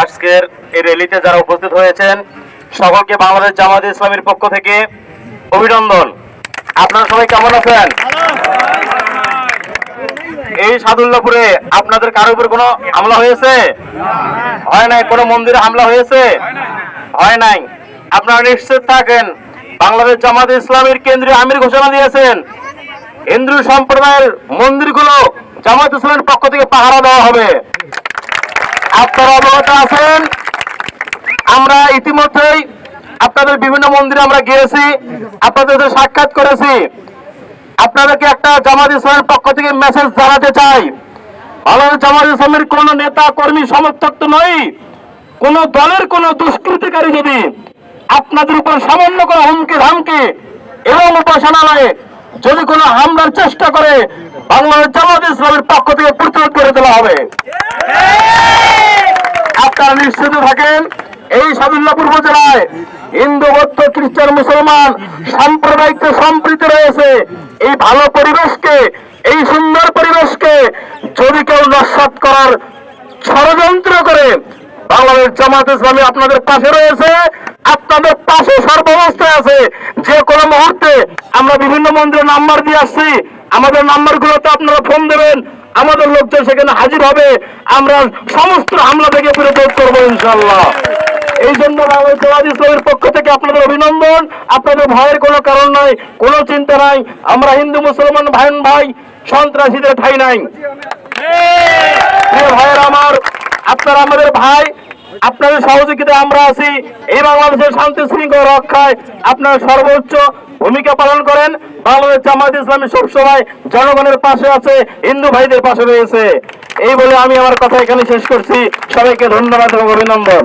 আজকের এই র্যালিতে যারা উপস্থিত হয়েছেন, সকলকে বাংলাদেশ জামাত ইসলামের পক্ষ থেকে অভিনন্দন। আপনারা সবাই কেমন আছেন? এই সাদুল্লাপুরে আপনাদের কারও উপর কোনো হামলা হয়েছে? হয় নাই? কোনো মন্দিরে হামলা হয়েছে? হয় নাই। আপনারা নিশ্চিত থাকেন, বাংলাদেশ জামাত ইসলামের কেন্দ্রীয় আমির ঘোষণা দিয়েছেন, হিন্দু সম্প্রদায়ের মন্দিরগুলো জামাত ইসলামের পক্ষ থেকে পাহারা দেওয়া হবে। আপনারা অবগত আছেন। আমরা ইতিমধ্যেই আপনাদের বিভিন্ন মন্দিরে আমরা গিয়েছি, আপনাদের সাক্ষাৎ করেছি। আপনাদেরকে একটা জামাত ইসলামের পক্ষ থেকে মেসেজ জানাতে চাই। বাংলাদেশ জামাত ইসলামের কোন নেতা, কর্মী, সমর্থক তো নয় কোন দলের কোন দুষ্কৃতিকারী যদি আপনাদের উপর সামান্য কোনো হুমকি, ধামকি এবং উপাসনালয়ে যদি কোনো হামলার চেষ্টা করে বাংলাদেশ জামাত ইসলামের পক্ষ থেকে প্রতিরোধ করে দেওয়া হবে। আপনারা নিশ্চিত থাকেন, এই সাদুল্লাপুর উপজেলায় হিন্দু, বৌদ্ধ, খ্রিস্টান, মুসলমান সাম্প্রদায়িক সম্প্রীতি রয়েছে। এই ভালো পরিবেশকে, এই সুন্দর পরিবেশকে যদি কেউ নস্বাত করার ষড়যন্ত্র করে, বাংলাদেশ জামাত ইসলামী আপনাদের পাশে রয়েছে। আপনাদের পাশে সর্বাবস্থায় আছে। যে কোনো মুহূর্তে আমরা বিভিন্ন মন্দিরে নাম্বার দিয়ে আসছি। আমাদের নাম্বার গুলোতে আপনারা ফোন দেবেন। আমাদের লোকজন সেখানে হাজির হবে। আমরা সমস্ত হামলা থেকে প্রতিরোধ করব ইনশাল্লাহ এই জন্য জামাত ইসলামের পক্ষ থেকে আপনাদের অভিনন্দন। আপনাদের ভয়ের কোনো কারণ নাই কোনো চিন্তা নাই। আমরা হিন্দু মুসলমান ভাই ভাই সন্ত্রাসীদের ঠাই নাই। ভাইয়ের আমার আপনারা আমাদের ভাই আপনাদের সহযোগিতা আমরা আছি। এই বাংলাদেশের শান্তি শৃঙ্খলা রক্ষায় আপনারা সর্বোচ্চ ভূমিকা পালন করেন। বাংলাদেশ জামায়াত ইসলামী সবসময় জনগণের পাশে আছে, হিন্দু ভাইদের পাশে রয়েছে। এই বলে আমি আমার কথা এখানে শেষ করছি। সবাইকে ধন্যবাদ এবং অভিনন্দন।